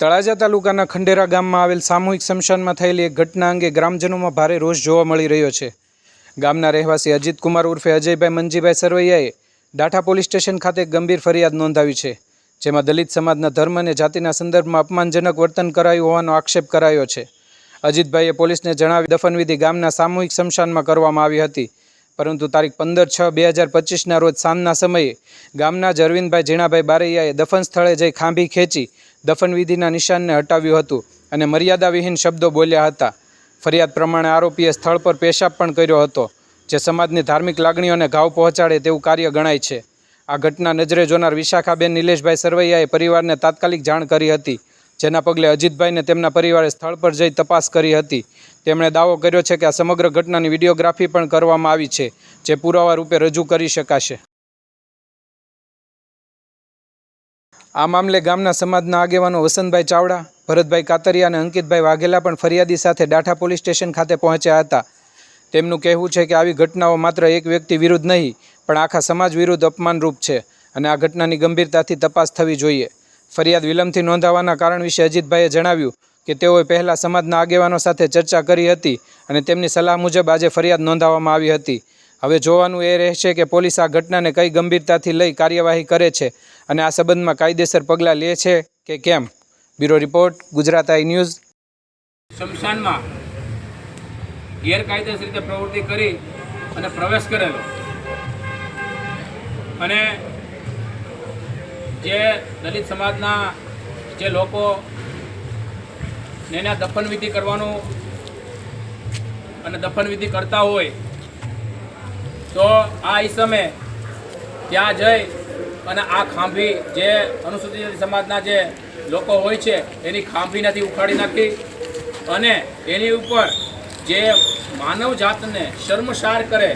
તળાજા તાલુકાના ખંડેરા ગામમાં આવેલ સામૂહિક સ્મશાનમાં થયેલી એક ઘટના અંગે ગ્રામજનોમાં ભારે રોષ જોવા મળી રહ્યો છે. ગામના રહેવાસી અજીતકુમાર ઉર્ફે અજયભાઈ મંજીભાઈ સરવૈયાએ ડાઠા પોલીસ સ્ટેશન ખાતે ગંભીર ફરિયાદ નોંધાવી છે, જેમાં દલિત સમાજના ધર્મ અને જાતિના સંદર્ભમાં અપમાનજનક વર્તન કરાયું હોવાનો આક્ષેપ કરાયો છે. અજીતભાઈએ પોલીસને જણાવી દફનવિધિ ગામના સામૂહિક સ્મશાનમાં કરવામાં આવી હતી, પરંતુ તારીખ પંદર છ બે હજાર પચીસના રોજ સાંજના સમયે ગામના જ અરવિંદભાઈ ઝીણાભાઈ બારૈયાએ દફન સ્થળે જઈ ખાંભી ખેંચી દફનવિધિના નિશાનને હટાવ્યું હતું અને મર્યાદાવિહીન શબ્દો બોલ્યા હતા. ફરિયાદ પ્રમાણે આરોપીએ સ્થળ પર પેશાબ પણ કર્યો હતો, જે સમાજની ધાર્મિક લાગણીઓને ઘાવ પહોંચાડે તેવું કાર્ય ગણાય છે. આ ઘટના નજરે જોનાર વિશાખાબેન નિલેશભાઈ સરવૈયાએ પરિવારને તાત્કાલિક જાણ કરી હતી, જેના પગલે અજીતભાઈને તેમના પરિવારે સ્થળ પર જઈ તપાસ કરી હતી. તેમણે દાવો કર્યો છે કે આ સમગ્ર ઘટનાની વિડીયોગ્રાફી પણ કરવામાં આવી છે, જે પુરાવા રૂપે રજૂ કરી શકાશે. આ મામલે ગામના સમાજના આગેવાનો વસંતભાઈ ચાવડા, ભરતભાઈ કાતરિયા અને અંકિતભાઈ વાઘેલા પણ ફરિયાદી સાથે ડાઠા પોલીસ સ્ટેશન ખાતે પહોંચ્યા હતા. તેમનું કહેવું છે કે આવી ઘટનાઓ માત્ર એક વ્યક્તિ વિરુદ્ધ નહીં, પણ આખા સમાજ વિરુદ્ધ અપમાનરૂપ છે અને આ ઘટનાની ગંભીરતાથી તપાસ થવી જોઈએ. ફરિયાદ વિલંબથી નોંધાવાના કારણ વિશે અજીતભાઈએ જણાવ્યું કે તેઓએ પહેલાં સમાજના આગેવાનો સાથે ચર્ચા કરી હતી અને તેમની સલાહ મુજબ આજે ફરિયાદ નોંધાવવામાં આવી હતી. હવે જોવાનું એ રહેશે કે પોલીસ આ ઘટનાને કઈ ગંભીરતાથી લઈ કાર્યવાહી કરે છે અને આ સંબંધમાં કાયદેસર પગલાં લે છે કે કેમ? Bureau report, Gujarat I news. શમશાનમાં ગેરકાયદેસર રીતે પ્રવૃત્તિ કરી અને પ્રવેશ કરેલો. અને જે દલિત સમાજના જે લોકો એના દફનવિધિ કરવાનું અને દફનવિધિ કરતા હોય તો આ ઈસમે ત્યાં જઈ અને આ ખાંભી જે અનુસૂચિત સમાજના જે લોકો હોય છે, એની ખાંભી નથી ઉખાડી નાખી અને એની ઉપર જે માનવ જાતને શર્મસાર કરે